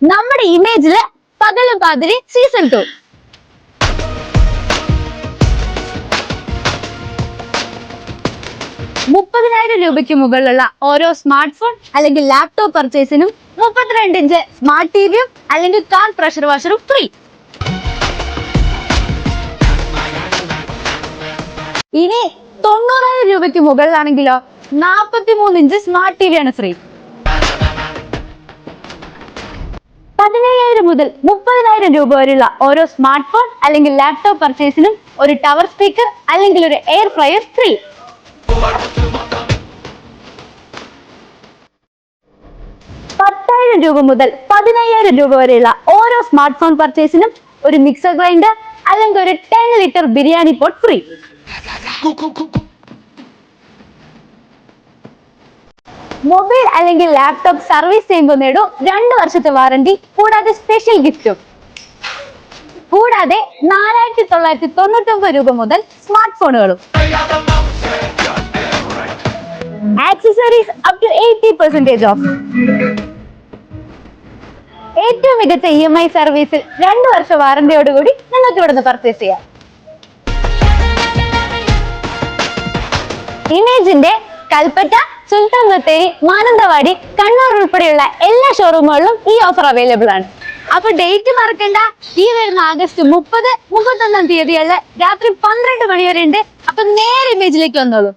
നമ്മുടെ ഇമേജിൽ പകലും പാതിരി season two മുപ്പതിനായിരം രൂപയ്ക്ക് മുകളിലുള്ള ഓരോ സ്മാർട്ട് ഫോൺ അല്ലെങ്കിൽ ലാപ്ടോപ്പ് പർച്ചേസിനും മുപ്പത്തിരണ്ട് ഇഞ്ച് സ്മാർട്ട് ടിവിയും അല്ലെങ്കിൽ കാർ പ്രഷർ വാഷറും ഫ്രീ ഇനി തൊണ്ണൂറായിരം രൂപയ്ക്ക് മുകളിലാണെങ്കിലോ നാൽപ്പത്തി മൂന്ന് ഇഞ്ച് സ്മാർട്ട് ടി ആണ് ഫ്രീ പതിനയ്യായിരം മുതൽ മുപ്പതിനായിരം രൂപ വരെയുള്ള ഓരോ സ്മാർട്ട് ഫോൺ അല്ലെങ്കിൽ ലാപ്ടോപ്പ് പർച്ചേസിനും ഒരു ടവർ സ്പീക്കർ അല്ലെങ്കിൽ ഒരു എയർ ഫ്രയർ ഫ്രീ. പത്തായിരം രൂപ മുതൽ പതിനയ്യായിരം രൂപ വരെയുള്ള ഓരോ സ്മാർട്ട് ഫോൺ പർച്ചേസിനും ഒരു മിക്സർ ഗ്രൈൻഡർ അല്ലെങ്കിൽ ഒരു ten litre biryani pot free. Mobile അല്ലെങ്കിൽ ലാപ്ടോപ്പ് സർവീസ് ചെയ്യുമ്പോൾ നേടും രണ്ട് വർഷത്തെ വാറണ്ടി കൂടാതെ സ്പെഷ്യൽ ഗിഫ്റ്റും കൂടാതെ നാലായിരത്തി തൊള്ളായിരത്തി തൊണ്ണൂറ്റി ഒമ്പത് രൂപ മുതൽ സ്മാർട്ട് ഫോണുകളും accessories up to eighty percentage off ഏറ്റവും മികച്ച ഇ എം ഐ സർവീസിൽ രണ്ട് വർഷ വാറന്റിയോടുകൂടി നിങ്ങൾക്ക് ഇവിടുന്ന് പർച്ചേസ് ചെയ്യാം. ഇമേജിന്റെ കൽപ്പറ്റ സുൽത്താൻ ബത്തേരി മാനന്തവാടി കണ്ണൂർ ഉൾപ്പെടെയുള്ള എല്ലാ ഷോറൂമുകളിലും ഈ ഓഫർ അവൈലബിൾ ആണ്. അപ്പൊ ഡേറ്റ് മറക്കണ്ട. ഈ വരുന്ന ആഗസ്റ്റ് മുപ്പത് മുപ്പത്തൊന്നാം തീയതികളിൽ രാത്രി പന്ത്രണ്ട് മണി വരെ ഉണ്ട്. അപ്പൊ നേരെ ഇമേജിലേക്ക് വന്നോളൂ.